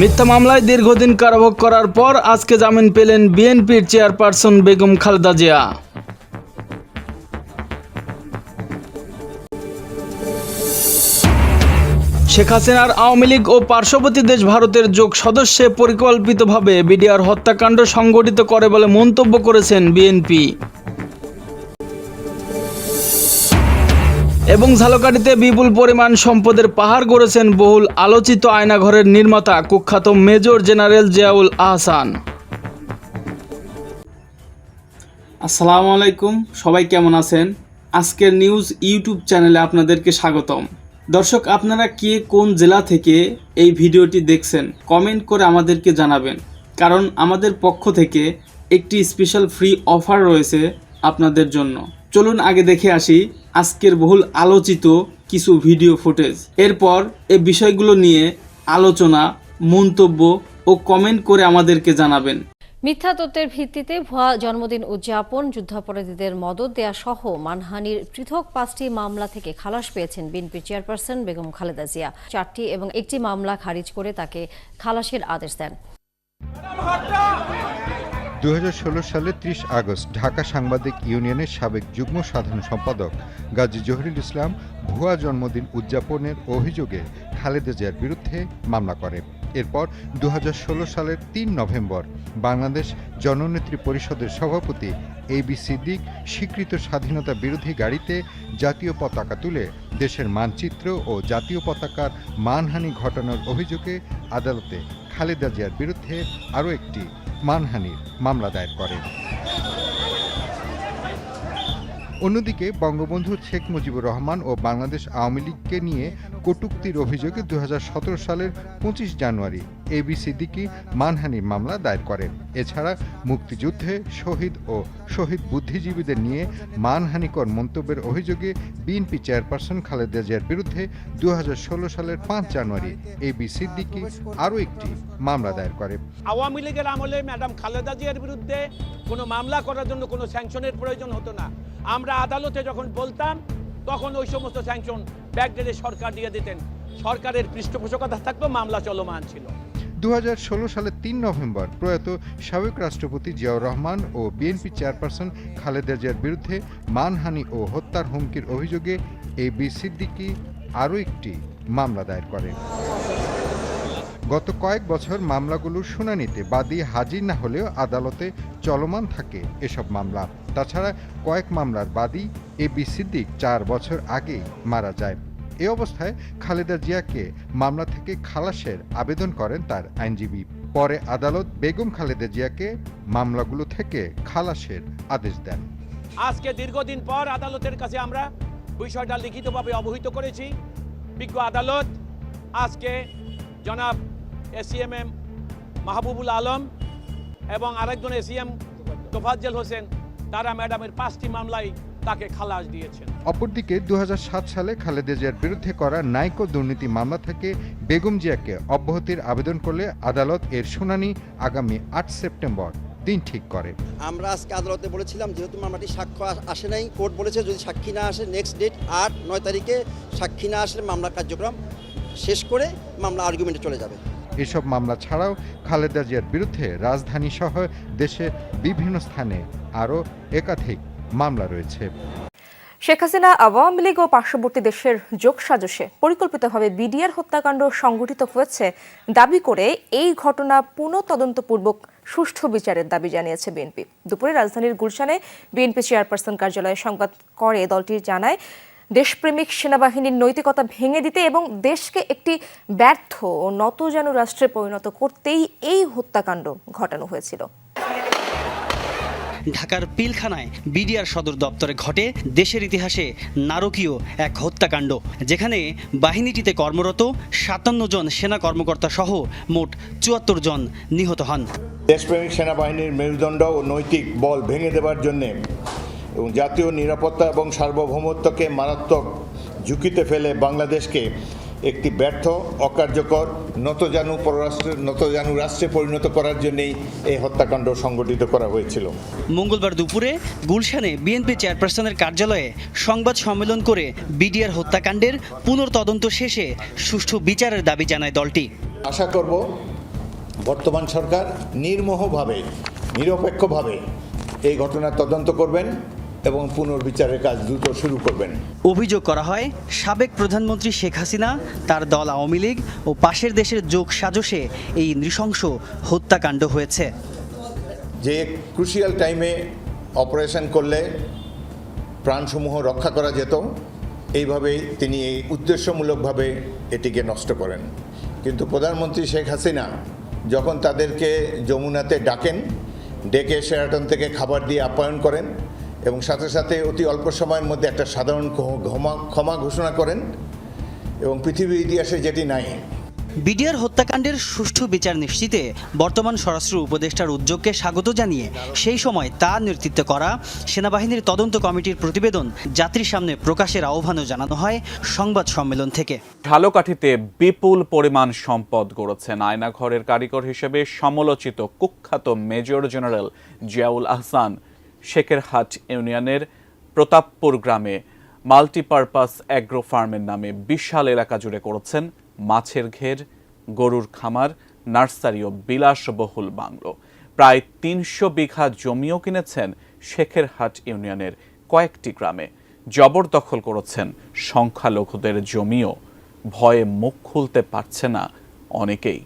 মিথ্যা মামলায় দীর্ঘদিন কারাভোগ করার পর আজকে জামিন পেলেন বিএনপির চেয়ারপারসন বেগম খালেদা জিয়া। শেখ হাসিনার আওয়ামী লীগ ও পার্শ্ববর্তী দেশ ভারতের যোগ সদস্যে পরিকল্পিতভাবে বিডিআর হত্যাকাণ্ড সংগঠিত করে বলে মন্তব্য করেছেন বিএনপি। এবং ঝালকাঠিতে বিপুল পরিমাণ সম্পদের পাহাড় গড়েছেন বহুল আলোচিত আয়নাঘরের নির্মাতা কুখ্যাত মেজর জেনারেল জিয়াউল আহসান। আসসালামু আলাইকুম, সবাই কেমন আছেন? আজকের নিউজ ইউটিউব চ্যানেলে আপনাদেরকে স্বাগতম। দর্শক, আপনারা কে কোন জেলা থেকে এই ভিডিওটি দেখছেন, কমেন্ট করে আমাদেরকে জানাবেন। কারণ আমাদের পক্ষ থেকে একটি স্পেশাল ফ্রি অফার রয়েছে আপনাদের জন্য। চলুন আগে দেখে আসি আজকের বহুল আলোচিত কিছু ভিডিও ফুটেজ। এরপর এ বিষয়গুলো নিয়ে আলোচনা, মন্তব্য ও কমেন্ট করে আমাদেরকে জানাবেন। মিথ্যা তথ্যের ভিত্তিতে ভুয়া জন্মদিন উদযাপন, যুদ্ধাপরাধীদের মদত দেয়া সহ মানহানির পৃথক পাঁচটি মামলা থেকে খালাস পেয়েছেন বিএনপি চেয়ারপারসন বেগম খালেদা জিয়া। চারটি এবং একটি মামলা খারিজ করে তাকে খালাসের আদেশ দেন। দু সালের ত্রিশ আগস্ট ঢাকা সাংবাদিক ইউনিয়নের সাবেক যুগ্ম সাধারণ সম্পাদক গাজী জহিরুল ইসলাম ভুয়া জন্মদিন উদযাপনের অভিযোগে খালেদা জিয়ার বিরুদ্ধে মামলা করে এরপর দু হাজার ষোলো সালের তিন নভেম্বর বাংলাদেশ জননেত্রী পরিষদের সভাপতি এ বি সিদ্দিক স্বীকৃত স্বাধীনতা বিরোধী গাড়িতে জাতীয় পতাকা তুলে দেশের মানচিত্র ও জাতীয় পতাকার মানহানি ঘটানোর অভিযোগে আদালতে খালেদা জিয়ার বিরুদ্ধে আরও একটি মানহানির মামলা দায়ের করেন অন্যদিকে বঙ্গবন্ধু শেখ মুজিবুর রহমান ও বাংলাদেশ আওয়ামী লীগকে নিয়ে কটুক্তির অভিযোগে দু হাজার সতেরো সালের পঁচিশ জানুয়ারি এবি সিদ্দিকি মানহানির মামলা দায়ের করেন। এছাড়া মুক্তিযুদ্ধে শহীদ ও শহীদ বুদ্ধিজীবীদের নিয়ে মানহানিকর মন্তব্যের অভিযোগে বিএনপি চেয়ারপারসন খালেদা জিয়ার বিরুদ্ধে দু হাজার ষোলো সালের পাঁচ জানুয়ারি এবি সিদ্দিকি আরও একটি মামলা দায়ের করে। আওয়ামী লীগের আমলে ম্যাডাম খালেদা জিয়ার বিরুদ্ধে কোনো মামলা করার জন্য কোনো স্যাংশনের প্রয়োজন হতো না। আমরা আদালতে যখন বলতাম, তখন ওই সমস্ত স্যাংশন ব্যাকডেটে সরকার দিয়ে দিতেন। সরকারের পৃষ্ঠপোষকতা থাকতো, মামলা চলমান ছিল। দু হাজার ষোলো সালের তিন নভেম্বর প্রয়াত সাবেক রাষ্ট্রপতি জিয়াউর রহমান ও বিএনপি চেয়ারপারসন খালেদা জিয়ার বিরুদ্ধে মানহানি ও হত্যার হুমকির অভিযোগে এই বি সিদ্দিকি আরও একটি মামলা দায়ের করেন। গত কয়েক বছর মামলাগুলোর শুনানিতে বাদী হাজির না হলেও আদালতে চলমান থাকে এসব মামলা। তাছাড়া কয়েক মামলার বাদী এ বি সিদ্দিক চার বছর আগেই মারা যায়। এ অবস্থায় খালেদা জিয়াকে মামলা থেকে খালাসের আবেদন করেন তার আইনজীবী। পরে আদালত বেগম খালেদা জিয়াকে মামলাগুলো থেকে খালাসের আদেশ দেন। আজকে দীর্ঘদিন পর আদালতের কাছে আমরা বিষয়টা লিখিতভাবে অবহিত করেছি। বিজ্ঞ আদালত আজকে জনাব এসিএমএম মাহবুবুল আলম এবং আরেকজন এসিএম তোফাজ্জেল হোসেন, তারা ম্যাডামের পাঁচটি মামলায় তাকে খালাস দিয়েছেন? অপরদিকে দুহাজার সাত সালে খালেদা জিয়ার বিরুদ্ধে করা নাইকো দুর্নীতি মামলা থেকে বেগম জিয়াকে অব্যাহতির আবেদন করলে আদালত এর শুনানি আগামী আট সেপ্টেম্বর দিন ঠিক করে। আমরা আজকে আদালতে বলেছিলাম যেহেতু মামলাটি সাক্ষ্য আসে নাই কোর্ট বলেছে যদি সাক্ষী না আসে নেক্সট ডেট আট নয় তারিখে সাক্ষী না আসলে মামলা কার্যক্রম শেষ করে মামলা আর্গুমেন্টে চলে যাবে। এসব মামলা ছাড়াও খালেদা জিয়ার বিরুদ্ধে রাজধানী সহ দেশের বিভিন্ন স্থানে আরও একাধিক মামলা রয়েছে। শেখ হাসিনা আওয়ামী লীগ ও পার্শ্ববর্তী দেশের যোগসাজশে পরিকল্পিতভাবে বিডিআর হত্যাকাণ্ড সংঘটিত হয়েছে দাবি করে এই ঘটনা পুনঃ তদন্তপূর্বক সুষ্ঠু বিচারের দাবি জানিয়েছে বিএনপি। দুপুরে রাজধানীর গুলশানে বিএনপি চেয়ারপারসন কার্যালয়ে সংবাদ করে দলটি জানায়, দেশপ্রেমিক সেনাবাহিনীর নৈতিকতা ভেঙে দিতে এবং দেশকে একটি ব্যর্থ ও নতজানু রাষ্ট্রে পরিণত করতেই এই হত্যাকাণ্ড ঘটানো হয়েছিল। ঢাকার পিলখানায় বিডিআর সদর দপ্তরে ঘটে দেশের ইতিহাসে নারকীয় এক হত্যাকাণ্ড, যেখানে বাহিনীটিতে কর্মরত সাতান্ন জন সেনা কর্মকর্তা সহ মোট চুয়াত্তর জন নিহত হন। দেশপ্রেমিক সেনাবাহিনীর মেরুদণ্ড ও নৈতিক বল ভেঙে দেবার জন্যে এবং জাতীয় নিরাপত্তা এবং সার্বভৌমত্বকে মারাত্মক ঝুঁকিতে ফেলে বাংলাদেশকে একটি ব্যর্থ অকার্যকর নতজানু পররাষ্ট্র নতজানু রাষ্ট্রে পরিণত করার জন্যেই এই হত্যাকাণ্ড সংগঠিত করা হয়েছিল। মঙ্গলবার দুপুরে গুলশানে বিএনপি চেয়ারপারসনের কার্যালয়ে সংবাদ সম্মেলন করে বিডিআর হত্যাকাণ্ডের পুনর্তদন্ত শেষে সুষ্ঠু বিচারের দাবি জানায় দলটি। আশা করব বর্তমান সরকার নির্মোহভাবে নিরপেক্ষভাবে এই ঘটনার তদন্ত করবেন। এবং পুনর্বিচারের কাজ দ্রুত শুরু করবেন। অভিযোগ করা হয় সাবেক প্রধানমন্ত্রী শেখ হাসিনা তার দল আওয়ামী লীগ ও পাশের দেশের যোগ সাজসে এই নৃশংস হত্যাকাণ্ড হয়েছে। যে ক্রুশিয়াল টাইমে অপারেশন করলে প্রাণসমূহ রক্ষা করা যেত এইভাবে তিনি এই উদ্দেশ্যমূলকভাবে এটিকে নষ্ট করেন। কিন্তু প্রধানমন্ত্রী শেখ হাসিনা যখন তাদেরকে যমুনাতে ডাকেন ডেকে শেরাটন থেকে খাবার দিয়ে আপ্যায়ন করেন এবং সাথে সাথে অতি অল্প সময়ের মধ্যে একটা সাধারণ ক্ষমা ক্ষমা ঘোষণা করেন এবং পৃথিবীর ইতিহাসে যেটি নাই। বিডিআর হত্যাকাণ্ডের সুষ্ঠু বিচার নিশ্চিতে বর্তমান স্বরাষ্ট্র উপদেষ্টার উদ্যোগকে স্বাগত জানিয়ে সেই সময় তা নেতৃত্ব করা সেনাবাহিনীর তদন্ত কমিটির প্রতিবেদন যাত্রীর সামনে প্রকাশের আহ্বানও জানানো হয় সংবাদ সম্মেলন থেকে। ঝালকাঠিতে বিপুল পরিমাণ সম্পদ গড়েছেন আয়নাঘরের কারিগর হিসেবে সমালোচিত কুখ্যাত মেজর জেনারেল জিয়াউল আহসান। শেখেরহাট ইউনিয়নের প্রতাপপুর গ্রামে মাল্টিপারপাস অ্যাগ্রো ফার্মের নামে বিশাল এলাকা জুড়ে করেছেন মাছের ঘের, গরুর খামার, নার্সারি ও বিলাসবহুল বাংলো। প্রায় তিনশো বিঘা জমিও কিনেছেন শেখেরহাট ইউনিয়নের কয়েকটি গ্রামে। জবরদখল করেছেন সংখ্যালঘুদের জমিও। ভয়ে মুখ খুলতে পারছে না অনেকেই।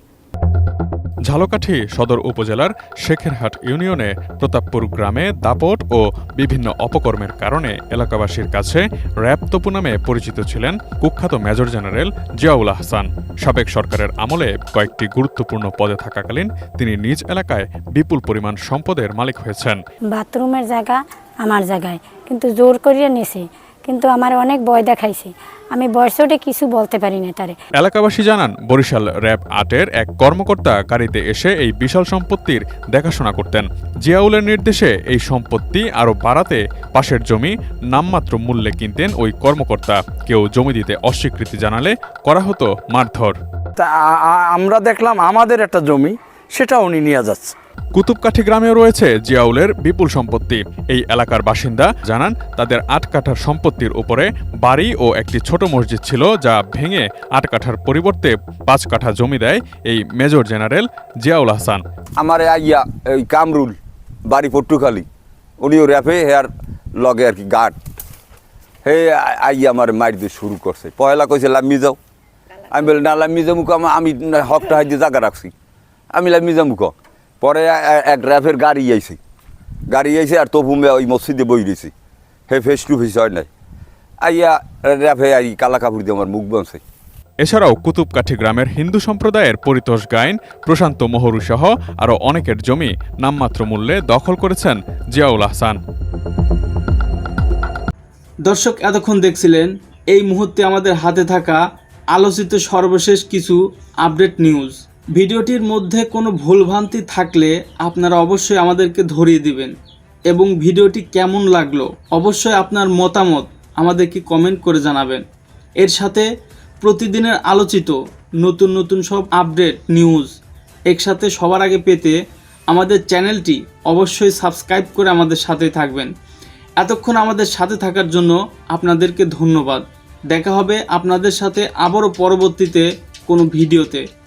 ঝালকাঠি সদর উপজেলার শেখেরহাট ইউনিয়নে প্রতাপপুর গ্রামে দাপট ও বিভিন্ন অপকর্মের কারণে এলাকাবাসীর কাছে র্যাব তপু নামে পরিচিত ছিলেন কুখ্যাত মেজর জেনারেল জিয়াউল আহসান। সাবেক সরকারের আমলে কয়েকটি গুরুত্বপূর্ণ পদে থাকাকালীন তিনি নিজ এলাকায় বিপুল পরিমাণ সম্পদের মালিক হয়েছেন। বাথরুমের জায়গা, আমার জায়গায়। কিন্তু জোর করিয়ে নিছে। কিন্তু আমার অনেক ভয় দেখাইছে। আমি বয়সে কিছু বলতে পারি না তারে। এলাকাবাসী জানান বরিশাল র্যাব আটের এক কর্মকর্তা গাড়িতে এসে এই বিশাল সম্পত্তির দেখাশোনা করতেন। জিয়াউলের নির্দেশে এই সম্পত্তি আরও বাড়াতে পাশের জমি নামমাত্র মূল্যে কিনতেন ওই কর্মকর্তা। কেউ জমি দিতে অস্বীকৃতি জানালে করা হতো মারধর। আমরা দেখলাম আমাদের একটা জমি সেটা উনি নিয়ে যাচ্ছে। কুতুবকাঠি গ্রামেও রয়েছে জিয়াউলের বিপুল সম্পত্তি। এই এলাকার বাসিন্দা জানান তাদের আট কাঠার সম্পত্তির উপরে বাড়ি ও একটি ছোট মসজিদ ছিল যা ভেঙে আট কাঠার পরিবর্তে পাঁচ কাঠা জমি দেয় এই মেজর জেনারেল জিয়াউল হাসান। আমার আইয়া এই কামরুল বাড়ি পট্টুখালি উনিও র্যাপে হেয়ার লগে আর কি গার্ড। হে আইয়া আমার মার দিয়ে শুরু করছে। পয়লা কইছে লাম্মি যাও। আমি বলি না লাম্মি যাব কো, আমা- হকটা হাইতে জায়গা রাখছি। আমি লাম্মি যাব ক। পরে এক র্যাপের গাড়ি আইছে। গাড়ি আইছে আর তবু মে ওই মসজিদে বই রয়েছে হে ফেস টু ফেস হয় নাই। আইয়া র্যাপে আই কালা কাপড় দিয়ে আমার মুখ বানছে। এছাড়াও কুতুবকাঠি গ্রামের হিন্দু সম্প্রদায়ের পরিতোষ গায়েন প্রশান্ত মোহরু সহ আরও অনেকের জমি নামমাত্র মূল্যে দখল করেছেন জিয়াউল আহসান। দর্শক এতক্ষণ দেখছিলেন এই মুহূর্তে আমাদের হাতে থাকা আলোচিত সর্বশেষ কিছু আপডেট নিউজ ভিডিওটির মধ্যে কোনো ভুলভ্রান্তি থাকলে আপনারা অবশ্যই আমাদেরকে ধরিয়ে দিবেন। এবং ভিডিওটি কেমন লাগল অবশ্যই আপনার মতামত আমাদেরকে কমেন্ট করে জানাবেন। এর সাথে প্রতিদিনের আলোচিত নতুন নতুন সব আপডেট, নিউজ একসাথে সবার আগে পেতে আমাদের চ্যানেলটি অবশ্যই সাবস্ক্রাইব করে আমাদের সাথে থাকবেন। এতক্ষণ আমাদের সাথে থাকার জন্য আপনাদেরকে ধন্যবাদ। দেখা হবে আপনাদের সাথে আবারও পরবর্তীতে কোনো ভিডিওতে।